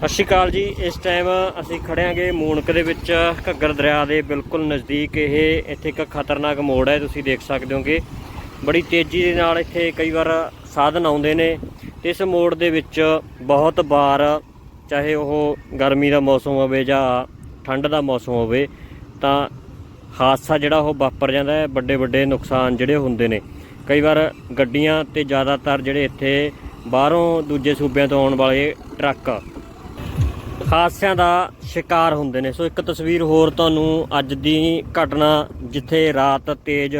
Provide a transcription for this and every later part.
ਸਤਿ ਸ਼੍ਰੀ ਅਕਾਲ ਜੀ। ਇਸ ਟਾਈਮ ਅਸੀਂ ਖੜਿਆਂਗੇ ਮੂਨਕ ਦੇ ਵਿੱਚ, ਘੱਗਰ ਦਰਿਆ ਦੇ ਬਿਲਕੁਲ ਨਜ਼ਦੀਕ। ਇਹ ਇੱਥੇ ਇੱਕ ਖਤਰਨਾਕ ਮੋੜ ਹੈ, ਤੁਸੀਂ ਦੇਖ ਸਕਦੇ ਹੋਗੇ। ਬੜੀ ਤੇਜ਼ੀ ਦੇ ਨਾਲ ਇੱਥੇ ਕਈ ਵਾਰ ਸਾਧਨ ਆਉਂਦੇ ਨੇ। ਤੇ ਇਸ ਮੋੜ ਦੇ ਵਿੱਚ ਬਹੁਤ ਵਾਰ, ਚਾਹੇ ਉਹ ਗਰਮੀ ਦਾ ਮੌਸਮ ਹੋਵੇ ਜਾਂ ਠੰਡ ਦਾ ਮੌਸਮ ਹੋਵੇ, ਤਾਂ ਹਾਦਸਾ ਜਿਹੜਾ ਉਹ ਵਾਪਰ ਜਾਂਦਾ ਹੈ। ਵੱਡੇ ਵੱਡੇ ਨੁਕਸਾਨ ਜਿਹੜੇ ਹੁੰਦੇ ਨੇ। ਕਈ ਵਾਰ ਗੱਡੀਆਂ ਤੇ ਜ਼ਿਆਦਾਤਰ ਜਿਹੜੇ ਇੱਥੇ ਬਾਹਰੋਂ ਦੂਜੇ ਸੂਬਿਆਂ ਤੋਂ ਆਉਣ ਵਾਲੇ ਟਰੱਕ ਹਾਦਸਿਆਂ ਦਾ ਸ਼ਿਕਾਰ ਹੁੰਦੇ ਨੇ। ਸੋ ਇੱਕ ਤਸਵੀਰ ਹੋਰ ਤੁਹਾਨੂੰ ਅੱਜ ਦੀ ਘਟਨਾ ਜਿੱਥੇ ਰਾਤ ਤੇਜ਼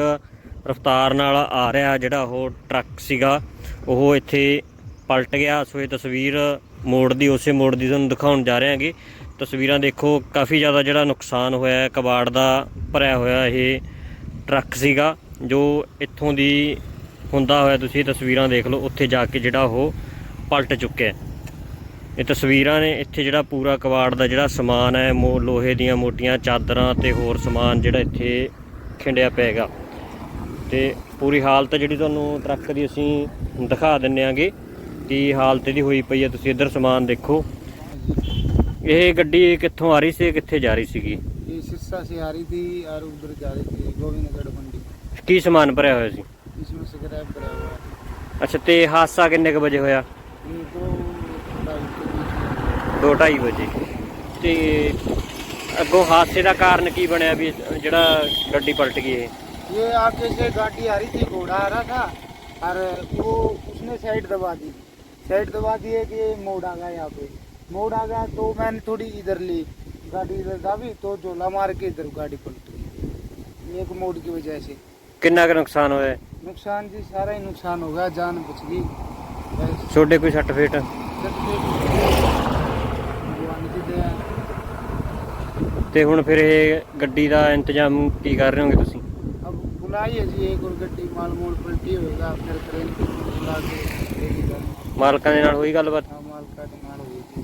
ਰਫ਼ਤਾਰ ਨਾਲ ਆ ਰਿਹਾ ਜਿਹੜਾ ਉਹ ਟਰੱਕ ਸੀਗਾ, ਉਹ ਇੱਥੇ ਪਲਟ ਗਿਆ। ਸੋ ਇਹ ਤਸਵੀਰ ਮੋੜ ਦੀ, ਉਸੇ ਮੋੜ ਦੀ ਤੁਹਾਨੂੰ ਦਿਖਾਉਣ ਜਾ ਰਹੇ ਹਾਂਗੇ ਤਸਵੀਰਾਂ ਦੇਖੋ, ਕਾਫੀ ਜ਼ਿਆਦਾ ਜਿਹੜਾ ਨੁਕਸਾਨ ਹੋਇਆ ਕਬਾੜ ਦਾ ਭਰਿਆ ਹੋਇਆ ਇਹ ਟਰੱਕ ਸੀਗਾ, ਜੋ ਇੱਥੋਂ ਦੀ ਹੁੰਦਾ ਹੋਇਆ ਤੁਸੀਂ ਤਸਵੀਰਾਂ ਦੇਖ ਲਓ, ਉੱਥੇ ਜਾ ਕੇ ਜਿਹੜਾ ਉਹ ਪਲਟ ਚੁੱਕਿਆ ਇਹ ਤਸਵੀਰਾਂ ਨੇ ਇੱਥੇ ਜਿਹੜਾ ਪੂਰਾ ਕਵਾੜ ਦਾ ਜਿਹੜਾ ਸਮਾਨ ਹੈ ਮੋ ਲੋਹੇ ਦੀਆਂ ਮੋਟੀਆਂ ਚਾਦਰਾਂ ਤੇ ਹੋਰ ਸਮਾਨ ਜਿਹੜਾ ਇੱਥੇ ਖਿੰਡਿਆ ਪੈਗਾ ਤੇ ਪੂਰੀ ਹਾਲਤ ਜਿਹੜੀ ਤੁਹਾਨੂੰ ਟਰੱਕ ਦੀ ਅਸੀਂ ਦਿਖਾ ਦਿੰਨੇ ਆਂਗੇ ਕੀ ਹਾਲਤ ਦੀ ਹੋਈ ਪਈ ਹੈ। ਤੁਸੀਂ ਇੱਧਰ ਸਮਾਨ ਦੇਖੋ। ਇਹ ਗੱਡੀ ਕਿੱਥੋਂ ਆ ਰਹੀ ਸੀ ਕਿੱਥੇ ਜਾ ਰਹੀ ਸੀਗੀ? ਇਹ ਸਿਰਸਾ ਸੇ ਆ ਰਹੀ ਉਧਰ ਜਾ ਰਹੀ ਸੀ ਗੋਬਿੰਦਗੜ ਮੰਡੀ ਕੀ ਸਮਾਨ ਭਰਿਆ ਹੋਇਆ ਸੀ? ਇਸ ਵਿੱਚ ਸਿਗਰਟ ਭਰਿਆ ਹੋਇਆ। ਅੱਛਾ ਤੇ ਹਾਦਸਾ ਕਿੰਨੇ ਕ ਵਜੇ ਹੋਇਆ? 2:30 ਵਜੇ ਤੇ ਅੱਗੋਂ ਹਾਦਸੇ ਦਾ ਕਾਰਨ ਕੀ ਬਣਿਆ ਵੀ ਜਿਹੜਾ ਗੱਡੀ ਪਲਟ ਗਈ ਇਹ ये आगे से गाड़ी आ रही थी घोड़ा आ रहा था और वो उसने साइड दबा दी साइड दबा दिए कि ये मोड़ आ गया यहाँ पे मोड़ आ गया तो मैंने थोड़ी इधर ली गाड़ी इधर दाबी तो झोला मार के इधर गाड़ी पलट गई एक मोड़ की वजह से ਕਿੰਨਾ ਕੁ ਨੁਕਸਾਨ ਹੋਇਆ नुकसान जी सारा ही नुकसान हो गया जान बच गई बस ਛੋਡੇ ਕੋਈ ਸੱਟ ਫੇਟ भगवान ਤੇ ਹੁਣ ਫਿਰ ਇਹ ਗੱਡੀ ਦਾ ਇੰਤਜ਼ਾਮ ਕੀ ਕਰ ਰਹੇ ਹੋਗੇ ਤੁਸੀਂ अब बुलाइए जी एक और गड्डी माल मोल पलटी होगा फिर ट्रेन की बुला के लेके जाना ਮਾਲਕਾਂ ਦੇ ਨਾਲ ਹੋਈ ਗੱਲਬਾਤ हाँ, माल का डिमांड हुई थी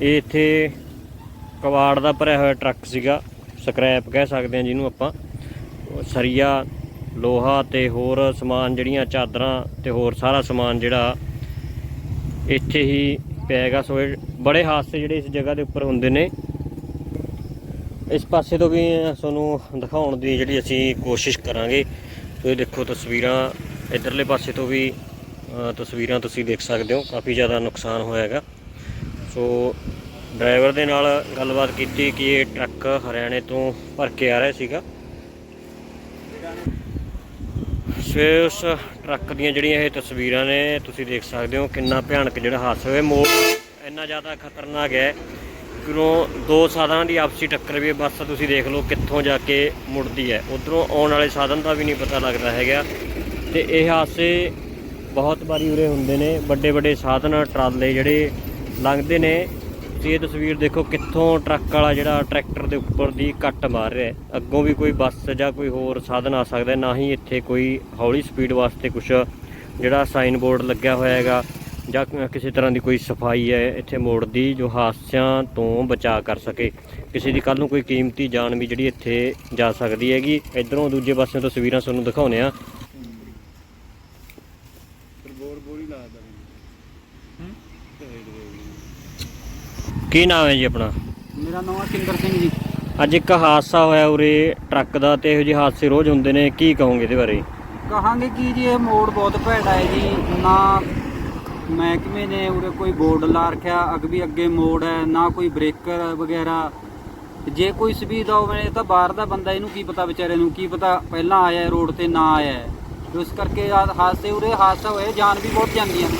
ਇਹ ਇੱਥੇ ਕਬਾੜ ਦਾ ਭਰਿਆ ਹੋਇਆ ਟਰੱਕ ਸੀਗਾ ਸਕ੍ਰੈਪ ਕਹਿ ਸਕਦੇ ਹਾਂ ਜਿਹਨੂੰ ਆਪਾਂ ਉਹ ਸਰੀਆ ਲੋਹਾ ਤੇ ਹੋਰ ਸਮਾਨ ਜਿਹੜੀਆਂ ਚਾਦਰਾਂ ਤੇ ਹੋਰ ਸਾਰਾ ਸਮਾਨ ਜਿਹੜਾ ਇੱਥੇ ਹੀ ਪਿਆਗਾ ਸੋ ਇਹ ਬੜੇ ਹਾਦਸੇ ਜਿਹੜੇ ਇਸ ਜਗ੍ਹਾ ਦੇ ਉੱਪਰ ਹੁੰਦੇ ਨੇ। ਇਸ ਪਾਸੇ ਤੋਂ ਵੀ ਤੁਹਾਨੂੰ ਦਿਖਾਉਣ ਦੀ ਜਿਹੜੀ ਅਸੀਂ ਕੋਸ਼ਿਸ਼ ਕਰਾਂਗੇ। ਤੁਸੀਂ ਦੇਖੋ ਤਸਵੀਰਾਂ, ਇਧਰਲੇ ਪਾਸੇ ਤੋਂ ਵੀ ਤਸਵੀਰਾਂ ਤੁਸੀਂ ਦੇਖ ਸਕਦੇ ਹੋ। ਕਾਫੀ ਜ਼ਿਆਦਾ ਨੁਕਸਾਨ ਹੋਇਆ ਹੈਗਾ। ਸੋ, ਡਰਾਈਵਰ ਦੇ ਨਾਲ ਗੱਲਬਾਤ ਕੀਤੀ ਕਿ ਇਹ ਟਰੱਕ ਹਰਿਆਣੇ ਤੋਂ ਭਰ ਕੇ ਆ ਰਿਹਾ ਸੀਗਾ। ਸੋ, ਉਸ ਟਰੱਕ ਦੀਆਂ ਜਿਹੜੀਆਂ ਇਹ ਤਸਵੀਰਾਂ ਨੇ, ਤੁਸੀਂ ਦੇਖ ਸਕਦੇ ਹੋ ਕਿੰਨਾ ਭਿਆਨਕ ਜਿਹੜਾ ਹਾਦਸਾ ਹੋਇਆ। ਮੋੜ ਇੰਨਾ ਜ਼ਿਆਦਾ ਖਤਰਨਾਕ ਹੈ। ਕਿਉਂ ਦੋ ਸਾਧਨਾਂ ਦੀ ਆਪਸੀ ਟੱਕਰ ਵੀ ਬੱਸ ਤੁਸੀਂ ਦੇਖ ਲਓ ਕਿੱਥੋਂ ਜਾ ਕੇ ਮੁੜਦੀ ਹੈ। ਉਧਰੋਂ ਆਉਣ ਵਾਲੇ ਸਾਧਨ ਦਾ ਵੀ ਨਹੀਂ ਪਤਾ ਲੱਗਦਾ ਹੈਗਾ। ਤੇ ਇਹ ਹਾਦਸੇ ਬਹੁਤ ਵਾਰੀ ਉਰੇ ਹੁੰਦੇ ਨੇ। ਵੱਡੇ ਵੱਡੇ ਸਾਧਨ, ਟਰਾਲੇ ਜਿਹੜੇ ਲੰਘਦੇ ਨੇ। ਤੁਸੀਂ ਇਹ ਤਸਵੀਰ ਦੇਖੋ ਕਿੱਥੋਂ ਟਰੱਕ ਵਾਲਾ ਜਿਹੜਾ ਟਰੈਕਟਰ ਦੇ ਉੱਪਰ ਦੀ ਕੱਟ ਮਾਰ ਰਿਹਾ ਹੈ। ਅੱਗੋਂ ਵੀ ਕੋਈ ਬੱਸ ਜਾਂ ਕੋਈ ਹੋਰ ਸਾਧਨ ਆ ਸਕਦਾ ਨਾ ਹੀ ਇੱਥੇ ਕੋਈ ਹੌਲੀ ਸਪੀਡ ਵਾਸਤੇ ਕੁਝ ਜਿਹੜਾ ਸਾਈਨ ਬੋਰਡ ਲੱਗਿਆ ਹੋਇਆ ਹੈਗਾ। ਜਾਂ ਕਿਸੇ ਤਰ੍ਹਾਂ ਦੀ ਕੋਈ ਸਫ਼ਾਈ ਹੈ ਇੱਥੇ ਮੋੜ ਦੀ ਜੋ ਹਾਦਸਿਆਂ ਤੋਂ ਬਚਾ ਕਰ ਸਕੇ। ਕਿਸੇ ਦੀ ਕੱਲ ਨੂੰ ਕੋਈ ਕੀਮਤੀ ਜਾਨ ਵੀ ਜਿਹੜੀ ਇੱਥੇ ਜਾ ਸਕਦੀ ਹੈਗੀ। ਇਧਰੋਂ ਦੂਜੇ ਪਾਸੇ ਤੋਂ ਤਸਵੀਰਾਂ ਤੁਹਾਨੂੰ ਦਿਖਾਉਨੇ ਆ ਕੀ ਨਾਮ ਹੈ ਜੀ ਆਪਣਾ? ਮੇਰਾ ਨਾਮ ਹੈ ਕਿੰਦਰ ਸਿੰਘ ਜੀ। ਅੱਜ ਇੱਕ ਹਾਦਸਾ ਹੋਇਆ ਉਰੇ ਟਰੱਕ ਦਾ ਤੇ ਇਹੋ ਜਿਹੇ ਹਾਦਸੇ ਰੋਜ਼ ਹੁੰਦੇ ਨੇ। ਕੀ ਕਹੋਗੇ ਇਹਦੇ ਬਾਰੇ? ਕਹਾਂਗੇ ਕਿ ਜੀ ਇਹ ਮੋੜ ਬਹੁਤ ਭੈੜਾ ਹੈ ਜੀ। ਨਾ ਮਹਿਕਮੇ ਨੇ ਉਰੇ ਕੋਈ ਬੋਰਡ ਲਾ ਰੱਖਿਆ, ਅੱਗ ਵੀ ਅੱਗੇ ਮੋੜ ਹੈ, ਨਾ ਕੋਈ ਬ੍ਰੇਕਰ ਵਗੈਰਾ। ਜੇ ਕੋਈ ਸੁਵਿਧਾ ਹੋਵੇ ਤਾਂ ਬਾਹਰ ਦਾ ਬੰਦਾ, ਇਹਨੂੰ ਕੀ ਪਤਾ ਵਿਚਾਰੇ ਨੂੰ, ਕੀ ਪਤਾ ਪਹਿਲਾਂ ਆਇਆ ਰੋਡ ਤੇ ਨਾ ਆਇਆ ਹੈ। ਇਸ ਕਰਕੇ ਹਾਦਸੇ, ਉਰੇ ਹਾਦਸਾ ਹੋਏ ਜਾਨ ਵੀ ਬਹੁਤ ਜਾਂਦੀਆਂ ਨੇ।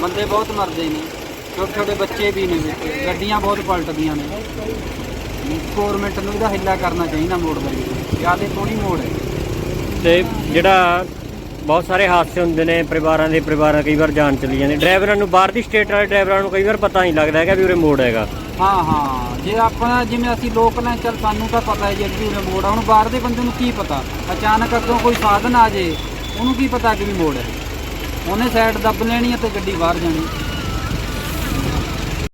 ਬੰਦੇ ਬਹੁਤ ਮਰਦੇ ਨੇ, ਛੋਟੇ ਛੋਟੇ ਬੱਚੇ ਵੀ ਨੇ, ਗੱਡੀਆਂ ਬਹੁਤ ਪਲਟਦੀਆਂ ਨੇ। ਗੌਰਮੈਂਟ ਨੂੰ ਇਹਦਾ ਹਿੱਲਾ ਕਰਨਾ ਚਾਹੀਦਾ ਮੋੜ ਦਾ ਜ਼ਿਆਦਾ ਥੋੜੀ ਮੋੜ ਹੈ। ਤੇ ਜਿਹੜਾ ਬਹੁਤ ਸਾਰੇ ਹਾਦਸੇ ਹੁੰਦੇ ਨੇ, ਪਰਿਵਾਰਾਂ ਦੇ ਪਰਿਵਾਰਾਂ ਕਈ ਵਾਰ ਜਾਨ ਚਲੀ ਜਾਂਦੀ ਡਰਾਈਵਰਾਂ ਨੂੰ ਬਾਹਰ ਦੀ ਸਟੇਟ ਵਾਲੇ ਡਰਾਈਵਰਾਂ ਨੂੰ ਕਈ ਵਾਰ ਪਤਾ ਨਹੀਂ ਲੱਗਦਾ ਹੈਗਾ ਵੀ ਉਰੇ ਮੋੜ ਹੈਗਾ। ਹਾਂ ਹਾਂ। ਜੇ ਆਪਣਾ ਜਿਵੇਂ ਅਸੀਂ ਲੋਕ ਨੇ, ਚੱਲ ਸਾਨੂੰ ਤਾਂ ਪਤਾ ਹੈ ਜੀ ਅੱਗੇ ਉਰੇ ਮੋੜ ਆ। ਹੁਣ ਬਾਹਰ ਦੇ ਬੰਦੇ ਨੂੰ ਕੀ ਪਤਾ? ਅਚਾਨਕ ਅੱਗੋਂ ਕੋਈ ਸਾਧਨ ਆ ਜੇ, ਉਹਨੂੰ ਕੀ ਪਤਾ ਕਿ ਵੀ ਮੋੜ ਹੈ? ਉਹਨੇ ਸਾਈਡ ਦੱਬ ਲੈਣੀ ਹੈ ਤੇ ਗੱਡੀ ਬਾਹਰ ਜਾਣੀ।